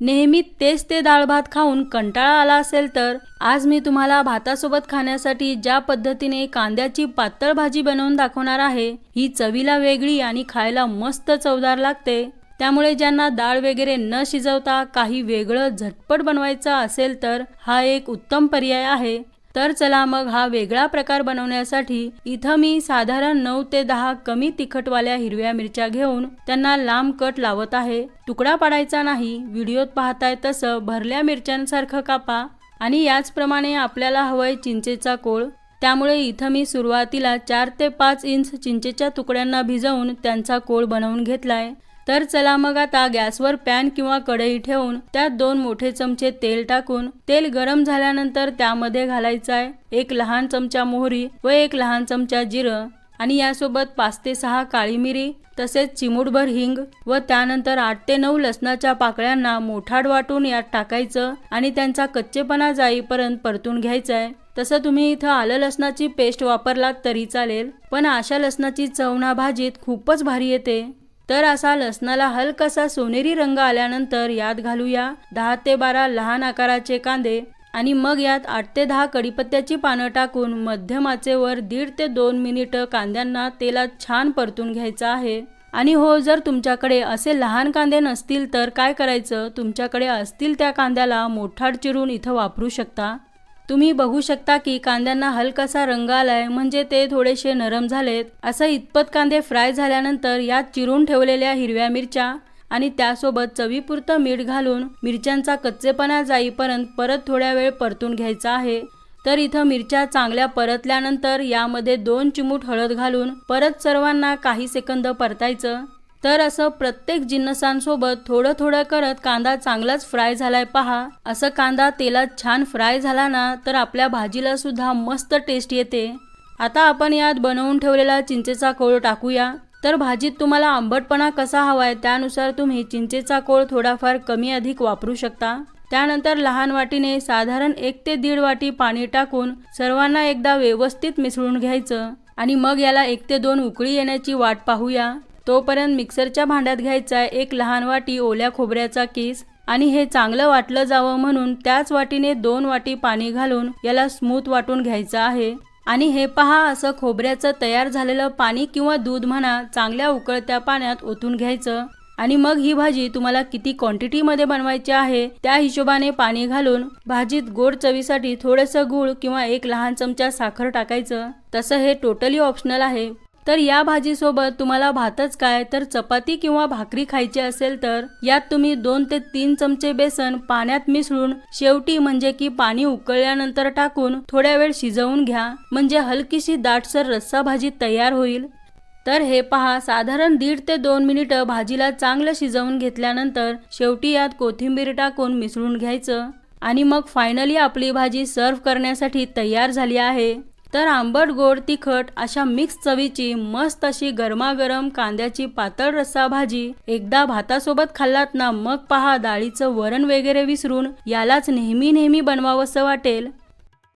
नेहमी तेच ते डाळ भात खाऊन कंटाळा आला असेल तर आज मी तुम्हाला भातासोबत खाण्यासाठी ज्या पद्धतीने कांद्याची पातळ भाजी बनवून दाखवणार आहे ही चवीला वेगळी आणि खायला मस्त चवदार लागते. त्यामुळे ज्यांना डाळ वगैरे न शिजवता काही वेगळं झटपट बनवायचं असेल तर हा एक उत्तम पर्याय आहे. तर चला मग हा वेगळा प्रकार बनवण्यासाठी इथं मी साधारण नऊ ते दहा कमी तिखटवाल्या हिरव्या मिरच्या घेऊन त्यांना लांब कट लावत आहे. तुकडा पाडायचा नाही व्हिडिओत पाहताय तसं भरल्या मिरच्यांसारखं कापा आणि याचप्रमाणे आपल्याला हवंय चिंचेचा कोळ. त्यामुळे इथं मी सुरुवातीला चार ते पाच इंच चिंचेच्या तुकड्यांना भिजवून त्यांचा कोळ बनवून घेतलाय. तर चला मग आता गॅसवर पॅन किंवा कढई ठेवून त्यात दोन मोठे चमचे तेल टाकून तेल गरम झाल्यानंतर त्यामध्ये घालायचं आहे एक लहान चमचा मोहरी व एक लहान चमचा जिरं आणि यासोबत पाच ते सहा काळी मिरी तसेच चिमूटभर हिंग व त्यानंतर आठ ते नऊ लसणाच्या पाकळ्यांना मोठाड वाटून यात टाकायचं आणि त्यांचा कच्चेपणा जाईपर्यंत परतून घ्यायचा आहे तसं तुम्ही इथं आलं लसणाची पेस्ट वापरलात तरी चालेल पण अशा लसणाची चवना भाजीत खूपच भारी येते. तर असा लसणाला हलकासा सोनेरी रंग आल्यानंतर यात घालूया दहा ते बारा लहान आकाराचे कांदे आणि मग यात आठ ते दहा कडीपत्त्याची पानं टाकून मध्यम आचेवर दीड ते दोन मिनिटं कांद्यांना तेलात छान परतून घ्यायचं आहे. आणि हो जर तुमच्याकडे असे लहान कांदे नसतील तर काय करायचं? तुमच्याकडे असतील त्या कांद्याला मोठाड चिरून इथं वापरू शकता. तुम्ही बघू शकता की कांद्यांना हलकासा रंग आलाय म्हणजे ते थोडेसे नरम झालेत. असं इतपत कांदे फ्राय झाल्यानंतर यात चिरून ठेवलेल्या हिरव्या मिरच्या आणि त्यासोबत चवीपुरतं मीठ घालून मिरच्यांचा कच्चेपणा जाईपर्यंत परत थोड्या वेळ परतून घ्यायचा आहे. तर इथं मिरच्या चांगल्या परतल्यानंतर यामध्ये दोन चिमूट हळद घालून परत सर्वांना काही सेकंद परतायचं. तर असं प्रत्येक जिन्नसांसोबत थोडं थोडं करत कांदा चांगलाच फ्राय झालाय पहा. असं कांदा तेलात छान फ्राय झाला ना तर आपल्या भाजीला सुद्धा मस्त टेस्ट येते. आता आपण यात बनवून ठेवलेला चिंचेचा कोळ टाकूया. तर भाजीत तुम्हाला आंबटपणा कसा हवाय त्यानुसार तुम्ही चिंचेचा कोळ थोडाफार कमी अधिक वापरू शकता. त्यानंतर लहान वाटीने साधारण एक ते दीड वाटी पाणी टाकून सर्वांना एकदा व्यवस्थित मिसळून घ्यायचं. आणि मग याला एक ते दोन उकळी येण्याची वाट पाहूया. तोपर्यंत मिक्सरच्या भांड्यात घ्यायचा एक लहान वाटी ओल्या खोबऱ्याचा केस आणि हे चांगलं वाटलं जावं म्हणून त्याच वाटीने दोन वाटी पाणी घालून याला स्मूथ वाटून घ्यायचं आहे. आणि हे पहा असं खोबऱ्याचं तयार झालेलं पाणी किंवा दूध म्हणा चांगल्या उकळत्या पाण्यात ओतून घ्यायचं. आणि मग ही भाजी तुम्हाला किती क्वांटिटीमध्ये बनवायची आहे त्या हिशोबाने पाणी घालून भाजीत गोड चवीसाठी थोडंसं गूळ किंवा एक लहान चमचा साखर टाकायचं. तसं हे टोटली ऑप्शनल आहे. तर या भाजीसोबत तुम्हाला भातच काय तर चपाती किंवा भाकरी खायची असेल तर यात तुम्ही दोन ते तीन चमचे बेसन पाण्यात मिसळून शेवटी म्हणजे की पाणी उकळल्यानंतर टाकून थोड्या वेळ शिजवून घ्या. म्हणजे हलकीशी दाटसर रस्सा भाजी तयार होईल. तर हे पहा साधारण दीड ते दोन मिनिटं भाजीला चांगलं शिजवून घेतल्यानंतर शेवटी यात कोथिंबीर टाकून मिसळून घ्यायचं. आणि मग फायनली आपली भाजी सर्व्ह करण्यासाठी तयार झाली आहे. तर आंबट गोड तिखट अशा मिक्स चवीची मस्त अशी गरमागरम कांद्याची पातळ रस्सा भाजी एकदा भातासोबत खाल्लात ना मग पहा डाळीचं वरण वगैरे विसरून यालाच नेहमी नेहमी बनवावंसं वाटेल.